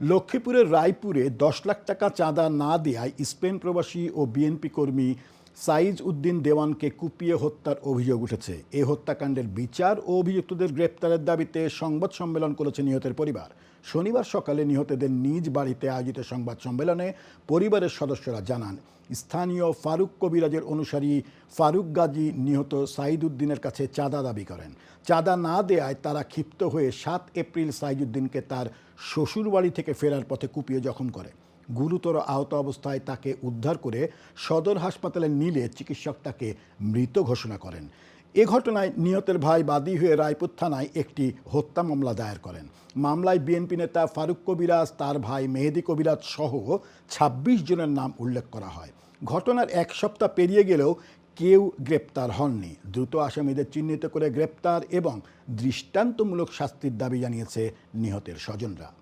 লক্ষ্মীপুরের রায়পুরে দশ লাখ টাকা চাঁদা না দেয়ায় স্পেন প্রবাসী ও বিএনপি কর্মী সাইজ উদ্দিন দেওয়ানকে কুপিয়ে হত্যার অভিযোগ উঠেছে। এ হত্যাকাণ্ডের বিচার ও অভিযুক্তদের গ্রেপ্তারের দাবিতে সংবাদ সম্মেলন করেছে নিহতের পরিবার। শনিবার সকালে নিহতদের নিজ বাড়িতে আয়োজিত সংবাদ সম্মেলনে পরিবারের সদস্যরা জানান, স্থানীয় ফারুক কবিরাজের অনুসারী ফারুক গাজী নিহত সাইদ উদ্দিনের কাছে চাঁদা দাবি করেন। চাঁদা না দেয়ায় তারা ক্ষিপ্ত হয়ে সাত এপ্রিল সাইজুদ্দিনকে তার শ্বশুরবাড়ি থেকে ফেরার পথে কুপিয়ে জখম করে। গুরুতর আহত অবস্থায় তাকে উদ্ধার করে সদর হাসপাতালে নিলে চিকিৎসক তাকে মৃত ঘোষণা করেন। এ ঘটনায় নিহতের ভাই বাদী হয়ে রায়পুর থানায় একটি হত্যা মামলা দায়ের করেন। মামলায় বিএনপি নেতা ফারুক কবিরাজ, তার ভাই মেহেদি কবিরাজ সহ ২৬ জনের নাম উল্লেখ করা হয়। ঘটনার এক সপ্তাহ পেরিয়ে গেলেও কেউ গ্রেপ্তার হননি। দ্রুত আসামিদের চিহ্নিত করে গ্রেপ্তার এবং দৃষ্টান্তমূলক শাস্তির দাবি জানিয়েছে নিহতের স্বজনরা।